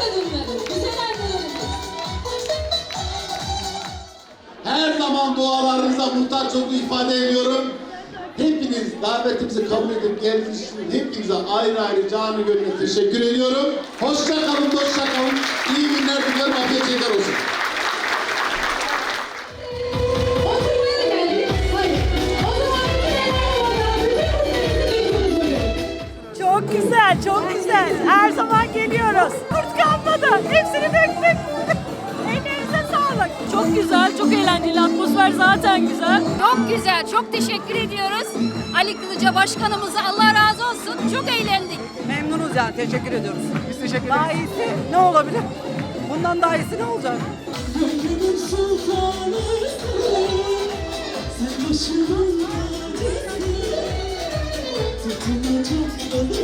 kadınları. Her zaman dualarınıza muhtaç olduğu ifade ediyorum. Hepiniz davetimizi kabul edip geldiğiniz için hepinize ayrı ayrı canı gönlüne teşekkür ediyorum. Hoşça kalın, hoşça kalın. İyi günler, günler, afiyet olsun. Çok güzel, çok güzel. Her zaman geliyoruz. Kurt kalmadı. Hepsini döktük. Ellerinize sağlık. Çok güzel, çok eğlenceli. Atmosfer zaten güzel. Çok güzel, çok teşekkür ediyoruz. Ali Kılıca başkanımıza Allah razı olsun. Çok eğlendik. Memnunuz yani. Teşekkür ediyoruz. Biz teşekkür ederiz. Daha iyisi ne olabilir? Bundan daha iyisi ne olacak? Sen başımın tacısın Tutunacak yanımsın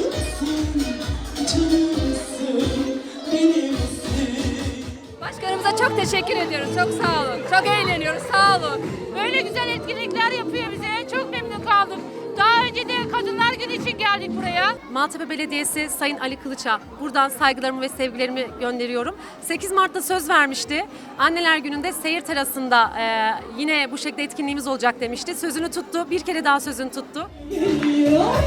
Başkanımıza çok teşekkür ediyoruz. Çok sağ olun. Çok eğleniyoruz. Sağ olun. Böyle güzel etkinlikler yapıyor bize. Çok memnun kaldım. Daha önce de Kadınlar Günü için geldik buraya. Maltepe Belediyesi Sayın Ali Kılıç'a buradan saygılarımı ve sevgilerimi gönderiyorum. 8 Mart'ta söz vermişti. Anneler Günü'nde seyir terasında e, yine bu şekilde etkinliğimiz olacak demişti. Sözünü tuttu. Bir kere daha sözünü tuttu. Geliyorlar